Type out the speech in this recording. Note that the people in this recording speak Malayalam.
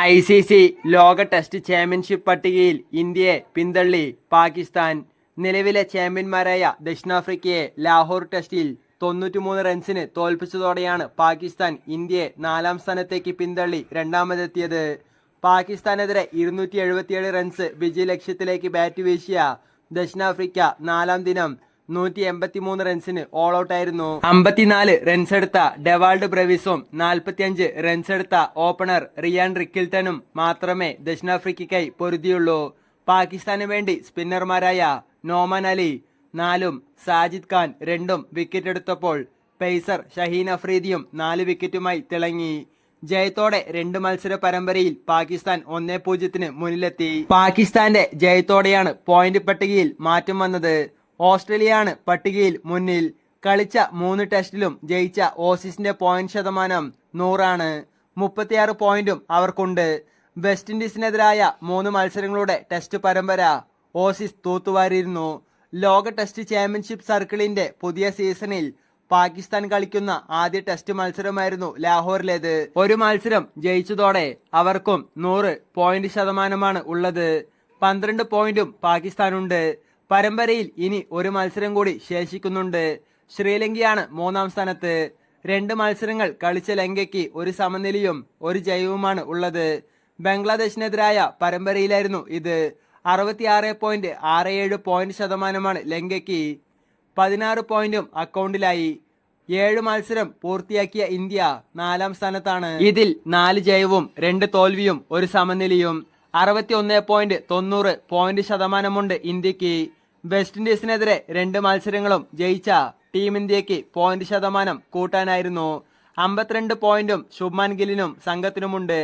ഐ സി സി ലോക ടെസ്റ്റ് ചാമ്പ്യൻഷിപ്പ് പട്ടികയിൽ ഇന്ത്യയെ പിന്തള്ളി. പാകിസ്ഥാൻ നിലവിലെ ചാമ്പ്യന്മാരായ ദക്ഷിണാഫ്രിക്കയെ ലാഹോർ ടെസ്റ്റിൽ തൊണ്ണൂറ്റിമൂന്ന് റൺസിന് തോൽപ്പിച്ചതോടെയാണ് പാകിസ്ഥാൻ ഇന്ത്യയെ നാലാം സ്ഥാനത്തേക്ക് പിന്തള്ളി രണ്ടാമതെത്തിയത്. പാകിസ്ഥാനെതിരെ ഇരുന്നൂറ്റി എഴുപത്തിയേഴ് റൺസ് വിജയ ലക്ഷ്യത്തിലേക്ക് ബാറ്റ് വീശിയ ദക്ഷിണാഫ്രിക്ക നാലാം ദിനം നൂറ്റി എൺപത്തി മൂന്ന് റൺസിന് ഓൾ ഔട്ട് ആയിരുന്നു. അമ്പത്തിനാല് റൺസ് എടുത്ത ഡെവാൾഡ് ബ്രവിസും നാൽപ്പത്തിയഞ്ച് റൺസ് എടുത്ത ഓപ്പണർ റിയാൻ റിക്കിൽട്ടനും മാത്രമേ ദക്ഷിണാഫ്രിക്കയ്ക്കായി പൊരുതിയുള്ളൂ. പാകിസ്ഥാന് വേണ്ടി സ്പിന്നർമാരായ നോമൻ അലി നാലും സാജിദ് ഖാൻ രണ്ടും വിക്കറ്റ് എടുത്തപ്പോൾ പേസർ ഷഹീൻ അഫ്രീദിയും നാല് വിക്കറ്റുമായി തിളങ്ങി. ജയത്തോടെ രണ്ട് മത്സര പരമ്പരയിൽ പാകിസ്ഥാൻ ഒന്നേ പൂജ്യത്തിന് മുന്നിലെത്തി. പാകിസ്ഥാന്റെ ജയത്തോടെയാണ് പോയിന്റ് പട്ടികയിൽ മാറ്റം വന്നത്. ഓസ്ട്രേലിയയാണ് പട്ടികയിൽ മുന്നിൽ. കളിച്ച മൂന്ന് ടെസ്റ്റിലും ജയിച്ച ഓസീസിന്റെ പോയിന്റ് ശതമാനം നൂറാണ്. മുപ്പത്തിയാറ് പോയിന്റും അവർക്കുണ്ട്. വെസ്റ്റ് ഇൻഡീസിനെതിരായ മൂന്ന് മത്സരങ്ങളുടെ ടെസ്റ്റ് പരമ്പര ഓസീസ് തൂത്തുവാരിയിരുന്നു. ലോക ടെസ്റ്റ് ചാമ്പ്യൻഷിപ്പ് സർക്കിളിന്റെ പുതിയ സീസണിൽ പാകിസ്ഥാൻ കളിക്കുന്ന ആദ്യ ടെസ്റ്റ് മത്സരമായിരുന്നു ലാഹോറിലേത്. ഒരു മത്സരം ജയിച്ചതോടെ അവർക്കും നൂറ് പോയിന്റ് ശതമാനമാണ് ഉള്ളത്. പന്ത്രണ്ട് പോയിന്റും പാകിസ്ഥാനുണ്ട്. പരമ്പരയിൽ ഇനി ഒരു മത്സരം കൂടി ശേഷിക്കുന്നുണ്ട്. ശ്രീലങ്കയാണ് മൂന്നാം സ്ഥാനത്ത്. രണ്ട് മത്സരങ്ങൾ കളിച്ച ലങ്കയ്ക്ക് ഒരു സമനിലയും ഒരു ജയവുമാണ് ഉള്ളത്. ബംഗ്ലാദേശിനെതിരായ പരമ്പരയിലായിരുന്നു ഇത്. അറുപത്തിയാറ് പോയിന്റ് ആറ് ഏഴ് പോയിന്റ് ശതമാനമാണ് ലങ്കയ്ക്ക്. പതിനാറ് പോയിന്റും അക്കൗണ്ടിലായി ഏഴ് മത്സരം പൂർത്തിയാക്കിയ ഇന്ത്യ നാലാം സ്ഥാനത്താണ്. ഇതിൽ നാല് ജയവും രണ്ട് തോൽവിയും ഒരു സമനിലയും. അറുപത്തി ഒന്ന് പോയിന്റ് തൊണ്ണൂറ് പോയിന്റ് ശതമാനമുണ്ട് ഇന്ത്യയ്ക്ക് വെസ്റ്റ് ഇൻഡീസിനെതിരെ രണ്ട് മത്സരങ്ങളും ജയിച്ച ടീം ഇന്ത്യയ്ക്ക് പോയിന്റ് ശതമാനം കൂട്ടാനായിരുന്നു. അമ്പത്തിരണ്ട് പോയിന്റും ശുഭ്മാൻ ഗില്ലിനും സംഘത്തിനുമുണ്ട്.